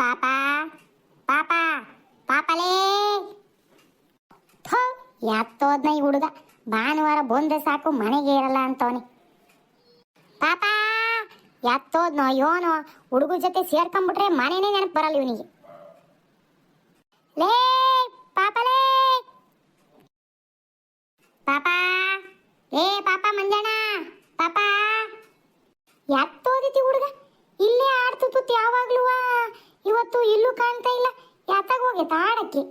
ಪಾಪ ಪಾಪ, ಪಾಪಲೇ. ಯಾತ್ತೋದ್ನ ಈ ಹುಡುಗ. ಭಾನುವಾರ ಬಂದೆ ಸಾಕು, ಮನೆಗೆ ಇರಲ್ಲ ಅಂತವನಿ. ಪಾಪ ಯಾತ್ತೋದ್ನೋ ಯೋನೋ ಹುಡುಗ ಜೊತೆ ಸೇರ್ಕೊಂಡ್ಬಿಟ್ರೆ ಮನೆನೇ ನೆನಪು ಬರಲ್ಲ ಇವನಿಗೆ. ಲೇ, ಪಾಪಲೇ. ಪಾಪ, ಏ ಪಾಪ ಮಂಜಣ್ಣ ಪಾಪ ಯಾತ್ತೋದಿತಿ ಹುಡುಗ ಇಲ್ಲೇ ಆಡ್ತುತ್ತು ಯಾವಾಗ್ಲೂ ಇವತ್ತು ಇಲ್ಲೂ ಕಾಣ್ತಾ ಇಲ್ಲ ಯಾತಾಗ ಹೋಗೈತ ಆಡಕ್ಕೆ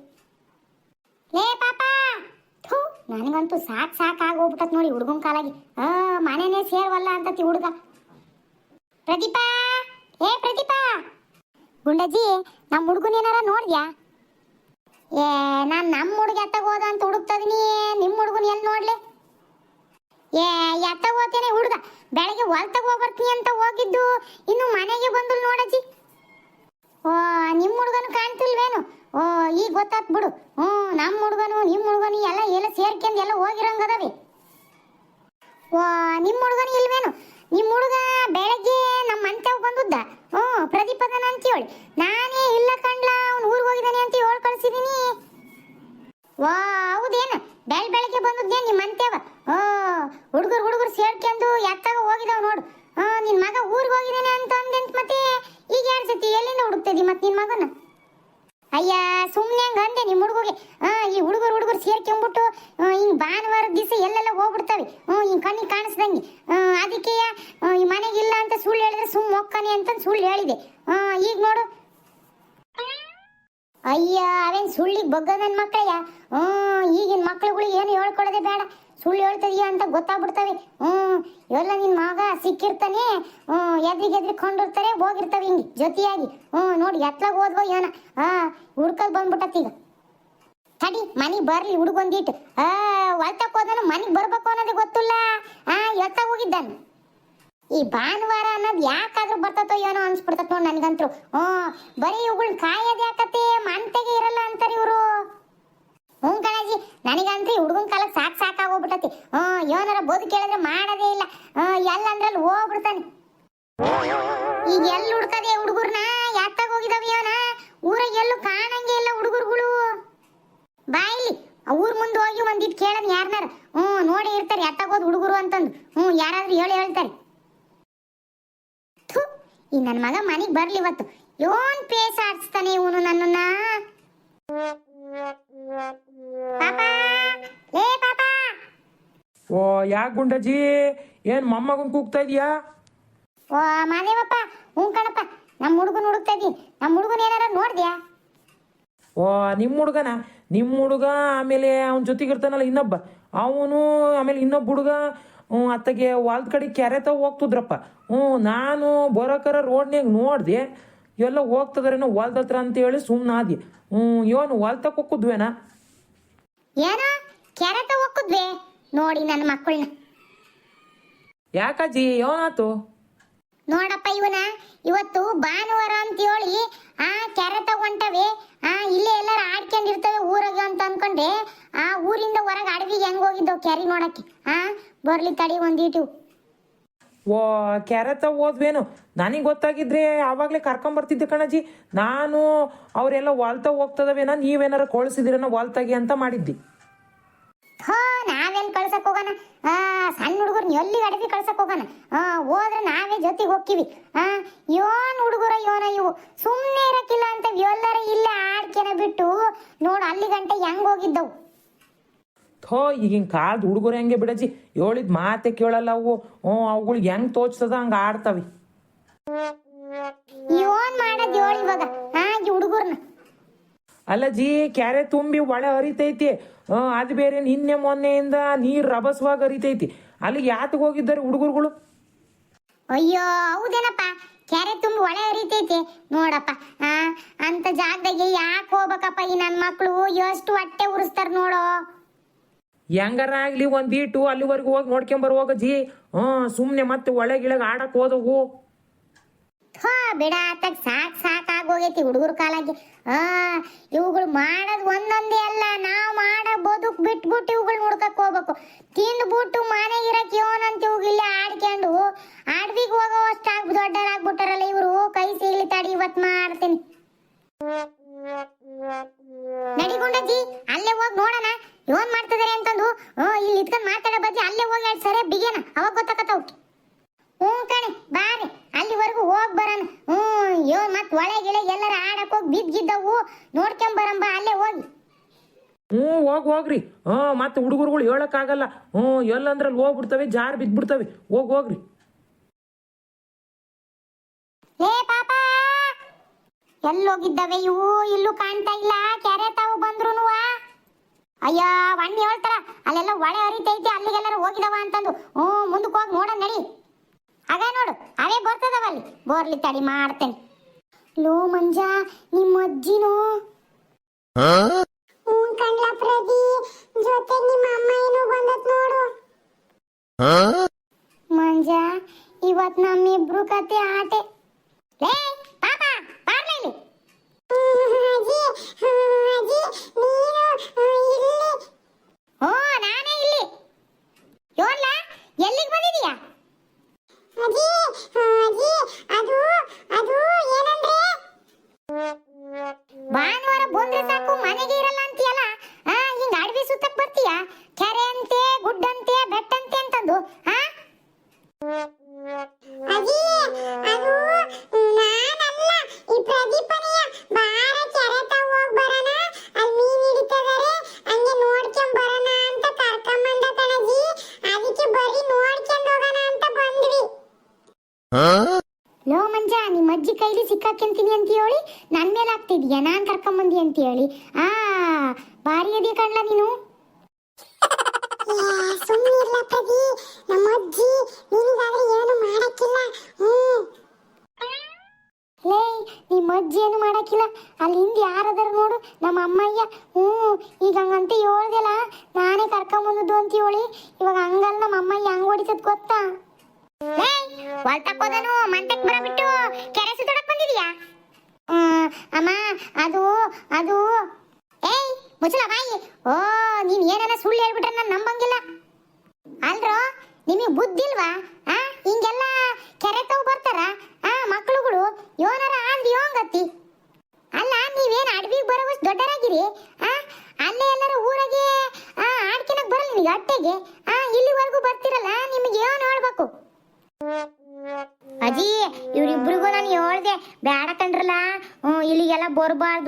ಲೇ ಪಾಪ ಥೂ ನನಗಂತೂ ಸಾಕ್ ಸಾಕ್ ಆಗೋಗ್ಬಿಟ್ಟತ್ ನೋಡಿ ಹುಡುಗನ ಕಾಲಾಗಿ. ಆ, ಮನೆನೇ ಸೇರ್ವಲ್ಲ ಅಂತತಿ ಹುಡುಗ. ಪ್ರದೀಪಾ, ಏ ಪ್ರದೀಪಾ. ಗುಂಡಜ್ಜಿ ನಮ್ಮ ಹುಡುಗನ ಏನಾರ ನೋಡ್ದ್ಯಾ? ಏ, ನಾನು ನಮ್ಮ ಹುಡುಗ ಎತ್ತಾಗ ಹೋದ ಅಂತ ಹುಡುಕ್ತದೀನಿ ನಿಮ್ಮ ಹುಡುಗನ ಎಲ್ಲಿ ನೋಡ್ಲಿ? ಏ ಎತ್ತಾಗ ಹೋಗ್ತೇನೆ ಹುಡುಗ. ಬೆಳಗ್ಗೆ ಹೊಲ್ತಾಗ ಹೋಗ್ಬರ್ತೀನಿ ಅಂತ ಹೋಗಿದ್ದು, ಇನ್ನು ಮನೆಗೆ ಬಂದು ನೋಡಜ್ಜಿ. ಓ ನಿಮ್ಮ ಹುಡುಗನು ಕಾಣ್ತಿಲ್ವೇನು? ಈಗ ಗೊತ್ತಾತ್ ಬಿಡು. ಹ್ಞೂ ನಮ್ಮ ಹುಡುಗನು ನಿಮ್ಮ ಹುಡುಗನು ಎಲ್ಲ ಎಲ್ಲ ಸೇರ್ಕೊಂಡು ಎಲ್ಲ ಹೋಗಿರಂಗದವಿ ಓ ನಿಮ್ಮ ಹುಡುಗನು ಇಲ್ವೇನು? ನಿಮ್ಮ ಹುಡುಗ ಬೆಳಗ್ಗೆ ನಮ್ಮ ಮಂತೆವ್ ಬಂದುದ್ದ. ಹ್ಞೂ, ಪ್ರದೀಪದನ ಅಂತ ಹೇಳಿ ನಾನೇ ಇಲ್ಲ ಕಂಡ್ಲ ಅವ್ನು ಊರಿಗೆ ಹೋಗಿದ್ದಾನೆ ಅಂತ ಹೇಳಿ ಕಳ್ಸಿದೀನಿ ವಾ ಹೌದೇನು ಬೆಳ್ ಬೆಳಗ್ಗೆ ಬಂದದ್ದೇ ನಿಮ್ಮ ಮಂತೆವ ಓ ಹುಡುಗರು ಹುಡುಗರು ಸೇರ್ಕೊಂಡು ಎತ್ತಾಗ ಹೋಗಿದಾವ್ ನೋಡು ಹಾ ನಿನ್ ಮಗ ಊರಿಗೆ ಹೋಗಿದ್ದಾನೆ ಅಂತ ಅಂದೆಂತ ಮತ್ತೆ ಈಗ ಯಾರ ಜೊತೆ ಎಲ್ಲಿಂದ ಹುಡುಕ್ತದಿ ಮತ್ತೆ ನಿನ್ ಮಗನ ಅಯ್ಯ ಸುಮ್ಮನೆ ಹಂಗ ಅಂದೆ ನಿಮ್ಮ ಹುಡುಗಗೆ ಹಾ ಈ ಹುಡುಗರು ಹುಡುಗರು ಸೇರ್ಕೊಂಡ್ಬಿಟ್ಟು ಹಿಂಗ್ ಭಾನುವಾರ ದಿವಸ ಎಲ್ಲೆಲ್ಲ ಹ್ಮ್ ಕಣ್ಣಿಗೆ ಕಾಣಿಸ್ದಂಗೆ. ಅದಕ್ಕೆ ಈ ಮನೆಗಿಲ್ಲ ಅಂತ ಸುಳ್ಳು ಹೇಳಿದ್ರೆ ಸುಮ್ಮ ಒಕ್ಕನೆ ಅಂತ ಸುಳ್ಳು ಹೇಳಿದೆ. ಈಗ ನೋಡು. ಅಯ್ಯ, ಅವೇನ್ ಸುಳ್ಳಿಗೆ ಬಗ್ಗ ನನ್ನ ಮಕ್ಕಳಯ್ಯ? ಹ್ಮ್ ಈಗಿನ ಮಕ್ಳುಗಳಿಗೆ ಏನು ಹೇಳ್ಕೊಡೋದೇ ಬೇಡ. ಸುಳ್ಳು ಹೇಳ್ತದೀಯ ಅಂತ ಗೊತ್ತಾಗ್ಬಿಡ್ತವೆ. ಹ್ಮ್ ಇವೆಲ್ಲ ನಿನ್ ಮಗ ಸಿಕ್ಕಿರ್ತಾನೆ. ಹ್ಮ್ ಎದ್ರಿಗೆ ಕೊಂಡಿರ್ತಾರೆ ಹೋಗಿರ್ತವೆ ಹಿಂಗೆ ಜೊತೆಯಾಗಿ. ಹ್ಮ್ ನೋಡಿ, ಎತ್ಲಾಗ ಹೋದ್ವೋ ಏನ. ಹಾ ಹುಡ್ಕಲ್ ಬಂದ್ಬಿಟ್ಟತ್ತೀಗ. ತಡಿ ಮನೆಗೆ ಬರ್ಲಿ, ಹುಡುಗೊಂದಿಟ್ಟು. ಆ, ಹೊಲ್ತಕ್ ಹೋದನು, ಮನೆಗೆ ಬರ್ಬೇಕು ಅನ್ನೋದು ಗೊತ್ತಿಲ್ಲ? ಆ ಎತ್ತಾಗ ಹೋಗಿದ್ದಾನೆ. ಈ ಭಾನುವಾರ ಅನ್ನೋದು ಯಾಕಾದ್ರೂ ಬರ್ತತೋ ಏನೋ ಅನ್ಸ್ಬಿಡ್ತತ್ ನೋಡ್ ನನ್ಗಂತ್ರು. ಹ್ಞೂ, ಬರೀ ಇವುಗಳ್ ಕಾಯೋದು ಯಾಕತ್ತೆ? ಮಂತೆಗೆ ಇರಲ್ಲ ಅಂತಾರೆ ಇವ್ರು. ಹ್ಞೂ ಕಣಜಿ ನನಗಂತೂ ಹುಡುಗನ ಕಾಲಕ್ಕೆ ಸಾಕ್ ಸಾಕಾಗೋಗ್ಬಿಟ್ಟತಿ ಹ್ಞೂ, ಏನಾರ ಬೋದು ಕೇಳಿದ್ರೆ ಮಾಡೋದೇ ಇಲ್ಲ. ಹ್ಞೂ ಎಲ್ಲಂದ್ರಲ್ಲಿ ಹೋಗ್ಬಿಡ್ತಾನೆ. ಈಗ ಎಲ್ಲಿ ಹುಡ್ಕದೆ ಹುಡುಗರ್ನ ಯಾತ್ತಾಗ ಹೋಗಿದಾವ ಇವನ ಊರಾಗ ಎಲ್ಲೂ ಕಾಣಂಗೆ ಇಲ್ಲ ಹುಡುಗರುಗಳು ಬಾಯಿಲಿ ಊರ್ ಮುಂದೆ ಹೋಗಿ ಒಂದಿಟ್ಟು ಕೇಳೋಣ ಯಾರನ್ನಾರ ಹ್ಞೂ ನೋಡಿ ಇರ್ತಾರೆ ಎತ್ತಾಗೋದು ಹುಡುಗರು ಅಂತಂದು ಹ್ಞೂ ಯಾರಾದ್ರೂ ಹೇಳಿ ಹೇಳ್ತಾರೆ. ಥು, ಈ ನನ್ನ ಮಗ ಮನೆಗೆ ಬರ್ಲಿ ಇವತ್ತು. ಯೋನ್ ಪೇಸ್ ಆಡ್ಸ್ತಾನೆ ಇವನು ನನ್ನನ್ನ? ಓ ಯಾಕೆ ಗುಂಡಜ್ಜಿ? ಏನ್ ಮೊಮ್ಮಗನ್ ಕೂಗ್ತಾ ಇದೀಯಾ? ಓ ಮಾದೇವಪ್ಪ ಹ್ಞೂ ಕಣಪ್ಪ. ನಮ್ಮ ಹುಡುಗನ ಹುಡುಕ್ತಾ ನಮ್ಮ ಹುಡುಗನ ಏನಾರ ನೋಡ್ದ್ಯಾ? ಓ ನಿಮ್ಮ ಹುಡುಗನ? ನಿಮ್ಮ ಹುಡುಗ ಆಮೇಲೆ ಅವನ ಜೊತೆಗಿರ್ತಾನಲ್ಲ ಇನ್ನೊಬ್ಬ. ಅವನು ಆಮೇಲೆ ಇನ್ನೊಬ್ಬ ಹುಡುಗ ಹ್ಞೂ ಅತ್ತಗೆ ಹೊಲ್ದ ಕಡೆ ಕೆರೆ ತಾವ ಹೋಗ್ತಿದ್ರಪ್ಪ. ಹ್ಞೂ ನಾನು ಬರೋಕರ ರೋಡ್ನಾಗ ನೋಡ್ದೆ ಎಲ್ಲ ಹೋಗ್ತದ್ರೇನು ಹೊಲ್ದ ಹತ್ರ ಅಂತೇಳಿ ಸುಮ್ಮನಾದಿ ಹ್ಞೂ ಇವನು ಹೊಲ್ತಕ್ಕೆ ಹೋಗುದ್ವೇನಾ ಏನೋ? ಕೆರೆತ ಹೋಗಿದ್ವಿ ನೋಡಿ ನನ್ನ ಮಕ್ಕಳನ್ನ ಯಾಕಜ್ಜಿ ಏನಾತು ನೋಡಪ್ಪ ಇವನ. ಇವತ್ತು ಭಾನುವಾರ ಅಂತ ಹೇಳಿ ಆ ಕೆರೆ ತಗೊಂಟವೆ ಆ ಇಲ್ಲೇ ಎಲ್ಲಾರು ಆಡ್ಕೊಂಡಿರ್ತವೆ ಊರಾಗ ಅಂತ ಅನ್ಕೊಂಡೆ. ಆ ಊರಿಂದ ಹೊರಗೆ ಅಡವಿಗೆ ಹೆಂಗ್ ಹೋಗಿದ್ದವು ಕೆರೆ ನೋಡಕ್ಕೆ. ಆ ಬರ್ಲಿ ತಡಿ ಒಂದಿಟ್ಟು ಓ ಕೆರೆತ ಹೋದ್ವೇನು? ನನಗೆ ಗೊತ್ತಾಗಿದ್ರೆ ಆವಾಗಲೇ ಕರ್ಕೊಂಬರ್ತಿದ್ದೆ ಕಣಜಿ. ನಾನು ಅವರೆಲ್ಲ ಹೊಲ್ತ ಹೋಗ್ತದವೇನ? ನೀವೇನಾರ ಕಳಿಸಿದಿರೇನೋ ಹೊಲ್ತಾಗಿ ಅಂತ ಮಾಡಿದ್ದಿ. ಹೋ ಕಳ್ಸಕ್ ಹೋಗೋಣ ಆ ಸಣ್ಣ ಹುಡುಗರ್ನ ಎಲ್ಲಿ ಅಡವಿ ಕಳ್ಸಕ್ ಹೋಗೋಣ ಆ ಹೋದ್ರೆ ನಾವೇ ಜೊತೆಗೆ ಹೋಗ್ತೀವಿ. ಆ ಯೋನ್ ಹುಡುಗರ ಯೋನ ಇವು. ಸುಮ್ಮನೆ ಇರಕ್ಕಿಲ್ಲ ಅಂತ ಎಲ್ಲರ ಇಲ್ಲೇ ಆಡ್ಕೆನ ಬಿಟ್ಟು ನೋಡು ಅಲ್ಲಿ ಗಂಟೆ ಹೆಂಗ್ ಹೋಗಿದ್ದವು. ಥೋ ಈಗಿನ ಕಾಲದ ಹುಡುಗರು ಹೆಂಗೆ ಬಿಡಜಿ ಹೇಳಿದ ಮಾತೆ ಕೇಳಲ್ಲ ಅವು ಹ್ಞೂ ಅವುಗಳಿಗೆ ಹೆಂಗೆ ತೋಚ್ತದ ಹಂಗೆ ಆಡ್ತವೆ. ಯೋನ್ ಮಾಡೋದು ಹೇಳಿ ಇವಾಗ. ಅಲ್ಲ ಜಿ ಕ್ಯಾರೆ ತುಂಬಿ ಒಳೆ ಹರಿತೈತಿ. ಅದು ಬೇರೆ ನಿನ್ನೆ ಮೊನ್ನೆಯಿಂದ ನೀರು ರಭಸವಾಗಿ ಹರಿತೈತಿ. ಅಲ್ಲಿ ಯಾತಕ್ಕೆ ಹೋಗಿದ್ದಾರೆ ಹುಡುಗರುಗಳು? ಅಯ್ಯೋ ಹೌದೇನಪ್ಪ? ಕೆರೆ ತುಂಬಿ ಒಳೆ ಹರಿತೈತಿ. ನೋಡಪ್ಪ ಆ ಅಂತ ಜಾಗದಾಗೆ ಯಾಕೆ ಹೋಗ್ಬೇಕಪ್ಪ ಈ ನನ್ನ ಮಕ್ಕಳು ಎಷ್ಟು ಹೊಟ್ಟೆ ಉರಿಸ್ತಾರ ನೋಡೋ. ಹೆಂಗಾರ ಆಗ್ಲಿ ಒಂದೀಟು ಅಲ್ಲಿವರೆಗೂ ಹೋಗಿ ನೋಡ್ಕೊಂಬರ್ ಜಿ. ಹ್ಞೂ ಸುಮ್ಮನೆ ಮತ್ತೆ ಒಳಗಿಳಗೆ ಆಡಕ್ಕೆ ಹೋದವು. ಹೋ, ಬಿಡ, ಆತಾಗ ಸಾಕ್ ಸಾಕ್ ಆಗೋಗೈತಿ ಹುಡುಗರ ಕಾಲಾಗಿ. ಆ, ಇವುಗಳು ಮಾಡೋದು ಒಂದೊಂದೇ ಅಲ್ಲ, ನಾವು ಮಾಡೋ ಬದುಕ್ ಬಿಟ್ಬಿಟ್ಟು ಇವುಗಳು ಹುಡ್ಕಕ್ ಹೋಗ್ಬೇಕು. ತಿಂದ್ಬಿಟ್ಟು ಮನೆಗಿರಕ್ಕೆ ಇವನಂತ ಇವಾಗ ಇಲ್ಲೇ ಆಡ್ಕೊಂಡು ಹೋಗಿ ಹೋಗ್ರಿ? ಹಾಂ ಮತ್ತೆ ಹುಡುಗರುಗಳು ಹೇಳೋಕ್ಕಾಗಲ್ಲ. ಹ್ಞೂ ಎಲ್ಲಂದ್ರಲ್ಲಿ ಹೋಗ್ಬಿಡ್ತವೆ ಜಾರ್ ಬಿದ್ದ್ಬಿಡ್ತವೆ ಹೋಗಿ ಹೋಗ್ರಿ. ಏ ಪಾಪ! ಎಲ್ಲೋಗಿದ್ದವೆ ಇವು? ಇಲ್ಲೂ ಕಾಣ್ತಾ ಇಲ್ಲ. ಕೆರೆ ತಾವು ಬಂದ್ರು ಅಯ್ಯ ವಣ್ಣಿ ಹೇಳ್ತಾರ ಅಲ್ಲೆಲ್ಲ ಒಳೆ ಹರಿತೈತಿ ಅಲ್ಲಿಗೆಲ್ಲರೂ ಹೋಗಿದವ ಅಂತಂದು. ಹ್ಞೂ ಮುಂದಕ್ಕೆ ಹೋಗಿ ನೋಡ ನಡಿ. ಆಗ ನೋಡು ಅವೇ ಬರ್ತದವ ಅಲ್ಲಿ ಬೋರ್ಲಿ ತಡಿ ಮಾಡ್ತೇನೆ. ಲೋ ಮಂಜ ನಿಮ್ಮ ಅಜ್ಜಿನೋ. ಪ್ರದಿ ಜೊತೆಗೆ ನಿಮ್ಮ ಅಮ್ಮ ಏನೋ ಬಂದತ್ ನೋಡು. ಮಂಜ ಇವತ್ ನಮ್ಮಿಬ್ರು ಕತೆ ಆಟೆ. ಲೇ! ಅಂತ ಹೇಳಿ ಆ ಭಾರಿ ಅದಿ ಕಣ್ಲ ನೀನು? ಸುಮ್ಮನಿರ್ಲ ಪ್ರದಿ ನಮ್ಮ ಅಜ್ಜಿ ನಿನಗಾದ್ರೆ ಏನು ಮಾಡಕ್ಕಿಲ್ಲ? ಹ್ಮ್. ಲೇ ನಿಮ್ಮ ಅಜ್ಜಿ ಏನು ಮಾಡಕ್ಕಿಲ್ಲ? ಅಲ್ಲಿ ಹಿಂದೆ ಯಾರದಾರ ನೋಡು ನಮ್ಮ ಅಮ್ಮಯ್ಯ. ಹ್ಞೂ ಈಗ ಹಂಗಂತ ಹೇಳ್ದಲ್ಲ ನಾನೇ ಕರ್ಕೊಂಬಂದದ್ದು ಅಂತ ಹೇಳಿ. ಇವಾಗ ಹಂಗಲ್ಲ ನಮ್ಮ ಅಮ್ಮಯ್ಯ ಹಂಗ್ ಹೊಡಿತದ್ ಗೊತ್ತಾ? ಹೊಲ್ತಕ್ಕೋದನು ಮಂಟಕ್ ಬರಬಿಟ್ಟು ಕೆರೆ ಸುತ್ತಡಕ್ ಬಂದಿದ್ಯಾ? ಅಮ್ಮ, ಅದು ಅದು. ಏಯ್, ಮುಚ್ಚಲ ಬಾಯಿ. ಓ, ನೀನ್ ಏನಾರ ಸುಳ್ಳು ಹೇಳ್ಬಿಟ್ರೆ ನಾನು ನಂಬಂಗಿಲ್ಲ. ಅಲ್ರೋ, ನಿಮಗೆ ಬುದ್ಧಿಲ್ವಾ ಆ, ಹಿಂಗೆಲ್ಲ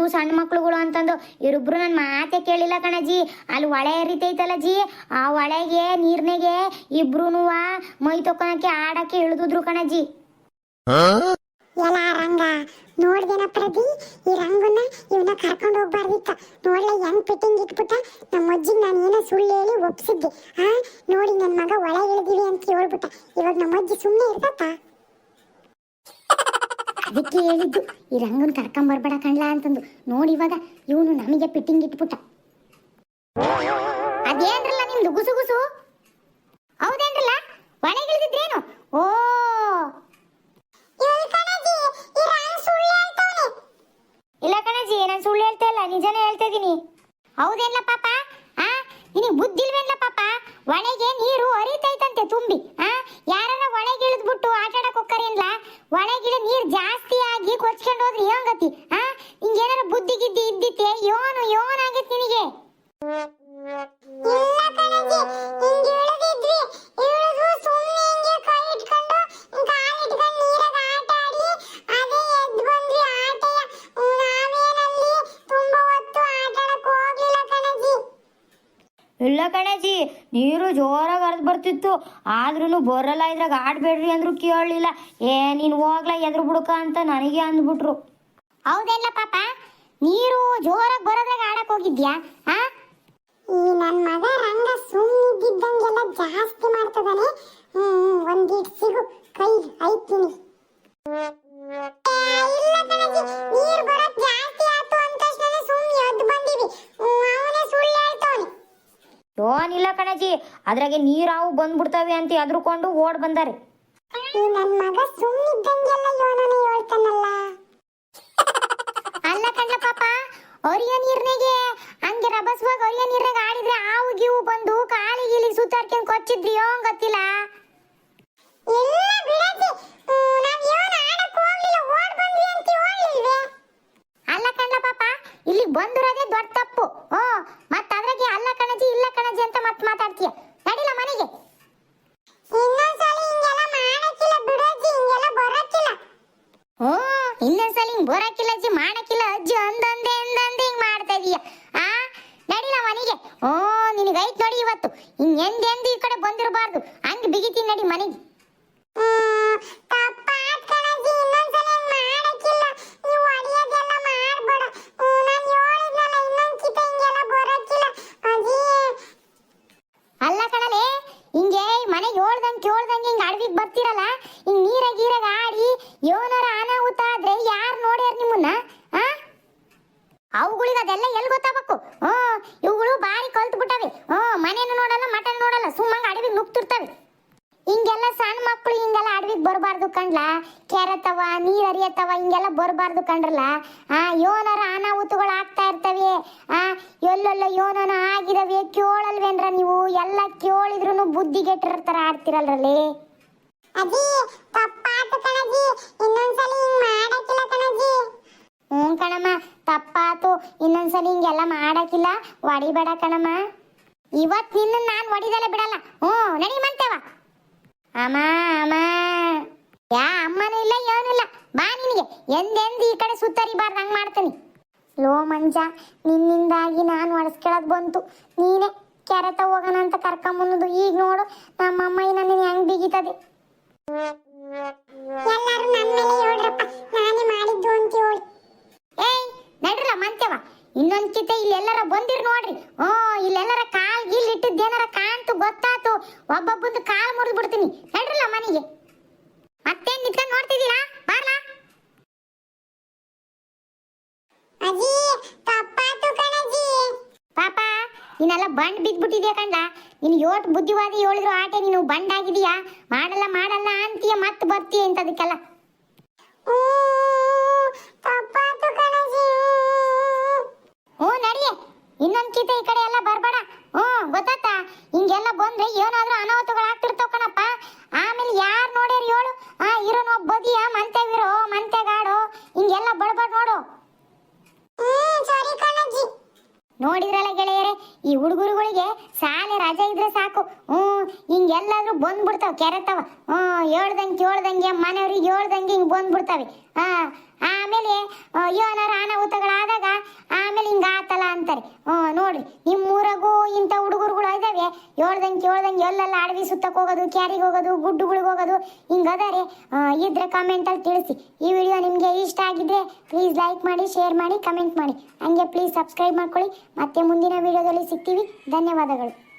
ಬರಬಾರ್ದು ಸಣ್ಣ ಮಕ್ಳುಗಳು ಅಂತಂದು ಇವರಿಬ್ರು ನನ್ನ ಮಾತೆ ಕೇಳಿಲ್ಲ ಕಣಜಿ. ಅಲ್ಲಿ ಹೊಳೆ ಹರಿತೈತಲ್ಲ ಜಿ. ಆ ಹೊಳೆಗೆ ನೀರ್ನೆಗೆ ಇಬ್ರು ಮೈ ತೊಕೊಳಕ್ಕೆ ಆಡಕ್ಕೆ ಇಳಿದ್ರು ಕಣಜಿ. ಎಲ್ಲ ರಂಗ. ನೋಡ್ದೇನ ಪ್ರದಿ ಈ ರಂಗನ್ನ ಇವನ ಕರ್ಕೊಂಡು ಹೋಗ್ಬಾರ್ದಿತ್ತ. ನೋಡ್ಲ ಹೆಂಗ್ ಫಿಟ್ಟಿಂಗ್ ಇಟ್ಬಿಟ್ಟ ನಮ್ಮ ಅಜ್ಜಿಗೆ ನಾನು ಏನೋ ಸುಳ್ಳು ಹೇಳಿ ಒಪ್ಸಿದ್ದೆ. ಆ ನೋಡಿ ನನ್ನ ಮಗ ಒಳ ಇಳಿದಿವಿ ಅಂತ ಹೇಳ್ಬಿಟ್ಟ ಇವಾಗ ನಮ್ಮ ಅಜ್ಜಿ ಸುಮ್ಮನೆ ಇರ್ತತ್ತ ಅದಕ್ಕೆ ಹೇಳಿದ್ದು ಈ ರಂಗನ್ ಕರ್ಕೊಂಬರ್ಬೇಡ ಕಣ್ಲಾ ಅಂತಂದು. ನೋಡಿ ಇವಾಗ ಇವನು ನಮಗೆ ಪಿಟ್ಟಿಂಗ್ ಇಟ್ಬಿಟ್ಟ. ಅದೇನ್ರಲ್ಲ ನಿಮ್ದು ಗುಸು ಗುಸು? ಹೌದೇನ್ರಲ್ಲ? ಒಳಗಿಳಿದಿದ್ರೇನು ಓ! ಇಲ್ಲ ಕಣಜಿ ನಾನು ಸುಳ್ಳು ಹೇಳ್ತಾ ಇಲ್ಲ ನಿಜನೇ ಹೇಳ್ತಾ ಇದ್ದೀನಿ ಹೌದೇನ್ಲ ಪಾಪ? ಆ? ನಿನಗೆ ಬುದ್ಧಿಲ್ವೇನ್ಲ ಪಾಪ? ಒಣಗೆ ನೀರು ಹರಿತೈತಂತೆ ತುಂಬಿ. ಇಲ್ಲ ಕಣಜಿ ನೀರು ಜೋರಾಗಿ ಹರಿದು ಬರ್ತಿತ್ತು. ಆದ್ರೂ ಬರಲ್ಲ ಇದ್ರಾಗ ಆಡ್ಬೇಡ್ರಿ ಅಂದ್ರು ಕೇಳಲಿಲ್ಲ. ಏ ನೀನು ಹೋಗ್ಲಾ ಎದ್ರು ಬಿಡುಕ ಅಂತ ನನಗೆ ಅಂದ್ಬಿಟ್ರು. ಹೌದಲ್ಲ ಪಾಪ? ನೀರು ಜೋರಾಗಿ ಬರೋದ್ರಾಗ ಆಡಕ್ ಹೋಗಿದ್ಯಾ? ಆ? ಈ ನನ್ ಮಗ ರಂಗ ಸುಮ್ಮನಿದ್ದಂಗೆಲ್ಲ ಜಾಸ್ತಿ ಮಾಡ್ತದಾನೆ. ಹ್ಮ್ ಒಂದೀಟ್ ಸಿಗು. ಅದ್ರಾಗೆ ನೀರಾವು ಬಂದ್ಬಿಡ್ತಾವೆ ಅಂತ ಎದ್ರುಕೊಂಡು ಓಡ್ ಬಂದಾರೆ. ಈ ನನ್ ಮಗ ಸುಮ್ಮನಿದ್ದಂಗೆಲ್ಲ ಯೋನನೆ ಹೇಳ್ತಾನಲ್ಲ. ಅಲ್ಲ ಕಣ್ಣ ಪಾಪ ಅರಿಯ ನೀರ್ನಾಗೆ ಹಂಗೆ ರಭಸ್ವಾಗ ಅರಿಯ ನೀರ್ನಾಗ ಆಡಿದ್ರೆ ಹಾವು ಗೀವು ಬಂದು ಕಾಳಿಗೆ ಗೀಲಿ ಸುತ್ತಾಡ್ಕೊಂಡ್ ಕೊಚ್ಚಿದ್ರಿ ಯೋಂಗ್ ಗೊತ್ತಿಲ್ಲ ಇಲ್ಲ ಬಿಡಜ್ಜಿ ನಾವ್ ಯೋನ ಆಡಕ್ ಹೋಗ್ಲಿಲ್ಲ ಓಡ್ ಬಂದ್ವಿ ಅಂತ ಹೇಳಿಲ್ವೇ ಅಲ್ಲ ಕಣ್ಲ ಬಂದಿರೋದೇ ದೊಡ್ಡ ತಪ್ಪು ಹ್ಞೂ ಮತ್ತೆ ಅದ್ರಾಗೆ ಅಲ್ಲ ಕಣಜಿ ಇಲ್ಲ ಕಣಜಿ ಅಂತ ಮತ್ತೆ ಮಾತಾಡ್ತೀಯ ನಡಿಲ್ಲ ಮನೆಗೆ ಇನ್ನೊಂದ್ಸಲ ಹಿಂಗೆಲ್ಲ ಮಾಡಕ್ಕಿಲ್ಲ ಬಿಡಜ್ಜಿ ಹಿಂಗೆಲ್ಲ ಬರಕ್ಕಿಲ್ಲ ಹ್ಞೂ ಇನ್ನೊಂದ್ಸಲ ಹಿಂಗ್ ಬರಕಿಲ್ಲ ಅಜ್ಜಿ ಮಾಡಕ್ಕಿಲ್ಲ ಅಜ್ಜಿ ಅಂದಂದೆ ಅಂದಂದೆ ಹಿಂಗ್ ಮಾಡ್ತಾ ಇದೀಯ. ಆ? ನಡಿಲ ಮನೆಗೆ. ಓ ನಿನಗೈತ್ ನೋಡಿ ಇವತ್ತು. ಹಿಂಗ್ ಎಂದೆಂದು ಈ ಕಡೆ ಬಂದಿರಬಾರ್ದು. ಹಂಗ್ ಬಿಗಿತೀನಿ ನಡಿ ಮನೆಗೆ ಹ್ಮ್, ತಪ್ಪಾತ್ ಕಣಜ್ಜಿ ಇನ್ನೊಂದ್ಸಲ ಹಿಂಗ್ ಮಾಡಕ್ಕಿಲ್ಲ ನೀವು ಹೊಡಿಯೋದೆಲ್ಲ ಮಾಡ್ಬೇಡ ಹ್ಮ್, ನಾನ್ ಹೇಳಿದ್ನಲ್ಲ ಇನ್ನೊಂದ್ಕಿತ ಹಿಂಗೆಲ್ಲ ಬರಕ್ಕಿಲ್ಲ ಅಜ್ಜಿ ಅಲ್ಲ ಕಣಲೆ ಹಿಂಗೆ ಮನೆಗೆ ಹೇಳ್ದಂಗೆ ಕೇಳ್ದಂಗೆ ಹಿಂಗೆ ಅಡವಿಗೆ ಬರ್ತಿರಲ್ಲ ಹಿಂಗೆ ನೀರಾಗ ಗೀರಾಗ ಆಡಿ ಯೋನರ ಅನಾಹುತ ಆದ್ರೆ ಯಾರು ನೋಡ್ಯಾರ ನಿಮ್ಮನ್ನ ಆ ಅವುಗಳಿಗೆ ಅದೆಲ್ಲ ಎಲ್ಲಿ ಗೊತ್ತಾಗಬೇಕು ಹ್ಞೂ ಇವುಗಳು ಬಾರಿ ಕಲ್ತು ಬಿಟ್ಟವೆ ಹ್ಞೂ ಮನೇನು ನೋಡಲ್ಲ ಮಟನ್ ನೋಡಲ್ಲ ಸುಮ್ಮಂಗೆ ಅಡವಿಗೆ ನುಗ್ತಿರ್ತವೆ ಹಿಂಗೆಲ್ಲ ಸಣ್ಣ ಮಕ್ಕಳು ಹಿಂಗೆಲ್ಲ ಅಡವಿಗೆ ಬರಬಾರ್ದು ಕಂಡ್ಲ ಕೆರೆತವ ನೀರ್ ಹರಿಯತ್ತವ ಹಿಂಗೆಲ್ಲ ಬರಬಾರ್ದು ಕಂಡ್ರಲ್ಲ ಆ ಯೋನರ ಅನಾಹುತಗಳು ಆಗ್ತಾ ಇರ್ತವೆ ಆ ಎಲ್ಲೆಲ್ಲ ಆಗಿದವೆ ಕೇಳಲ್ವೇನ್ರ ನೀವು ಎಲ್ಲ ಕೇಳಿದ್ರು ಬುದ್ಧಿಗೆಟ್ಟಿರ್ತಾರ ಆಡ್ತಿರಲ್ರಲ್ಲಿ? ಅಜ್ಜಿ ತಪ್ಪಾತು ಕಣಜ್ಜಿ ಇನ್ನೊಂದ್ಸಲ ಹಿಂಗ್ ಮಾಡಕ್ಕಿಲ್ಲ ಕಣಜ್ಜಿ. ಹ್ಞೂ ಕಣಮ್ಮ ತಪ್ಪಾತು ಇನ್ನೊಂದ್ಸಲಿ ಹಿಂಗೆಲ್ಲ ಮಾಡಕ್ಕಿಲ್ಲ ಹೊಡಿಬೇಡ ಕಣಮ್ಮ. ಇವತ್ತು ನಿನ್ನ ನಾನು ಒಡಿದಲ್ಲ ಬಿಡಲ್ಲ. ಹ್ಞೂ ನಡಿ ಮಂತೇವ ಅಮ್ಮ ಅಮ್ಮ. ಯಾ ಅಮ್ಮನೂ ಇಲ್ಲ ಏನೂ ಇಲ್ಲ. ಬಾ ನಿನಗೆ. ಎಂದೆಂದು ಈ ಕಡೆ ಸುತ್ತರಿಬಾರ್ದು ಹಂಗೆ ಮಾಡ್ತೀನಿ. ಲೋ ಮಂಜ ನಿನ್ನಿಂದಾಗಿ ನಾನು ಒಡಿಸ್ಕೊಳ್ಳೋದು ಬಂತು. ನೀನೇ ಕೆರೆತ ಹೋಗೋಣ ಅಂತ ಕರ್ಕೊಂಬನ್ನದು ಈಗ ನೋಡು ನಮ್ಮಮ್ಮ ನನ್ನ ಹೆಂಗ್ ಬಿಗಿತದೆ. ಎಲ್ಲರೂ ನನ್ ಮೇಲೆ ಹೇಳ್ರಪ್ಪ ನಾನೇ ಮಾಡಿದ್ದು ಅಂತ ಹೇಳಿ. ಏಯ್ ನಡ್ರಲ್ಲ ಇನ್ನೊಂದ್ ಕಿತ ಇಲ್ಲೆಲ್ಲರ ಬಂದಿರ್ ನೋಡ್ರಿ. ಓ ಇಲ್ಲೆಲ್ಲರ ಕಾಲ್ ಗಿಲ್ ಇಟ್ಟಿದ್ದೇನಾರ ಕಾಣ್ತು ಗೊತ್ತಾತು. ಒಬ್ಬೊಬ್ಬಂದು ಕಾಲ್ ಮುರಿದು ಬಿಡ್ತೀನಿ ನಡ್ರಲ್ಲ ಮನೆಗೆ ಮತ್ತೇನ್ ನಿಂತ್ಕೊಂಡ್ ನೋಡ್ತಿದ್ದೀರಾ ಬಾರ್ಲಾ ಅಜ್ಜಿ ತಪ್ಪಾತು ಕಣಜ್ಜಿ ಪಾಪ ನೀನೆಲ್ಲ ಬಂಡ್ ಬಿದ್ಬಿಟ್ಟಿದ್ಯಾ ಕಂಡ ನೀನು ಯೋಟ್ ಬುದ್ಧಿವಾದಿ ಹೇಳಿದ್ರು ಆಟೆ ನೀನು ಬಂಡ್ ಆಗಿದೀಯಾ ಮಾಡಲ್ಲ ಮಾಡಲ್ಲ ಅಂತೀಯ ಮತ್ತೆ ಬರ್ತೀಯ ಇಂಥದಕ್ಕೆಲ್ಲ. ಓ. ಹ್ಞೂ ನಡಿಯೆ ಇನ್ನೊಂದ್ ಕೀತೆ ಈ ಕಡೆ ಎಲ್ಲ ಬರ್ಬೇಡ. ಓ ಗೊತ್ತಾತಾ ಹಿಂಗೆಲ್ಲ ಬಂದ್ರೆ ಏನಾದ್ರೂ ಅನಾಹುತಗಳು ಆಗ್ತಿರ್ತಾವ ಕಣಪ್ಪ ಆಮೇಲೆ ಯಾರು ನೋಡ್ಯಾರ ಹೇಳು ಆ ಇರೋ ಒಬ್ಬ ಬದಿಯ ಮಂತ್ಯಾಗಿರೋ ಮಂತ್ಯಾಗಾಡೋ ಹಿಂಗೆಲ್ಲ ಬಡ್ಬಾರ್ದು ನೋಡು ಹ್ಮ್ ಸರಿ ಕಣಜ್ಜಿ ನೋಡಿದ್ರಲ್ಲ ಗೆಳೆಯರೇ ಈ ಹುಡುಗರುಗಳಿಗೆ ಶಾಲೆ ರಜೆ ಇದ್ರೆ ಸಾಕು ಹ್ಞೂ ಹಿಂಗೆಲ್ಲಾದ್ರೂ ಬಂದ್ಬಿಡ್ತಾವ ಕೆರೆತವ ಹ್ಞೂ, ಹೇಳ್ದಂಗೆ ಕೇಳ್ದಂಗೆ, ಮನೆಯವ್ರಿಗೆ ಹೇಳ್ದಂಗೆ ಹಿಂಗೆ ಬಂದ್ಬಿಡ್ತಾವೆ. ಹಾಂ, ಆಮೇಲೆ ಏನಾರ ಅನಾಹುತಗಳಾದಾಗ ಆಮೇಲೆ ಹಿಂಗೆ ಆತಲ್ಲ ಅಂತಾರೆ. ಹ್ಞೂ, ನೋಡ್ರಿ ನಿಮ್ಮ ಊರಾಗೂ ಇಂಥ ಹುಡುಗರುಗಳು ಇದ್ದಾವೆ ಹೇಳ್ದಂಗೆ ಕೇಳ್ದಂಗೆ ಎಲ್ಲೆಲ್ಲ ಅಡವಿ ಸುತ್ತಕ್ಕೆ ಹೋಗೋದು ಕ್ಯಾರಿಗೆ ಹೋಗೋದು, ಗುಡ್ಡುಗಳಿಗೆ ಹೋಗೋದು, ಹಿಂಗೆ ಅದಾರೆ. ಇದ್ರೆ ಕಮೆಂಟಲ್ಲಿ ತಿಳಿಸಿ. ಈ ವಿಡಿಯೋ ನಿಮಗೆ ಇಷ್ಟ ಆಗಿದ್ರೆ ಪ್ಲೀಸ್ ಲೈಕ್ ಮಾಡಿ ಶೇರ್ ಮಾಡಿ ಕಮೆಂಟ್ ಮಾಡಿ. ಹಂಗೆ ಪ್ಲೀಸ್ ಸಬ್ಸ್ಕ್ರೈಬ್ ಮಾಡ್ಕೊಳ್ಳಿ. ಮತ್ತೆ ಮುಂದಿನ ವಿಡಿಯೋದಲ್ಲಿ ಸಿಗ್ತೀವಿ. ಧನ್ಯವಾದಗಳು.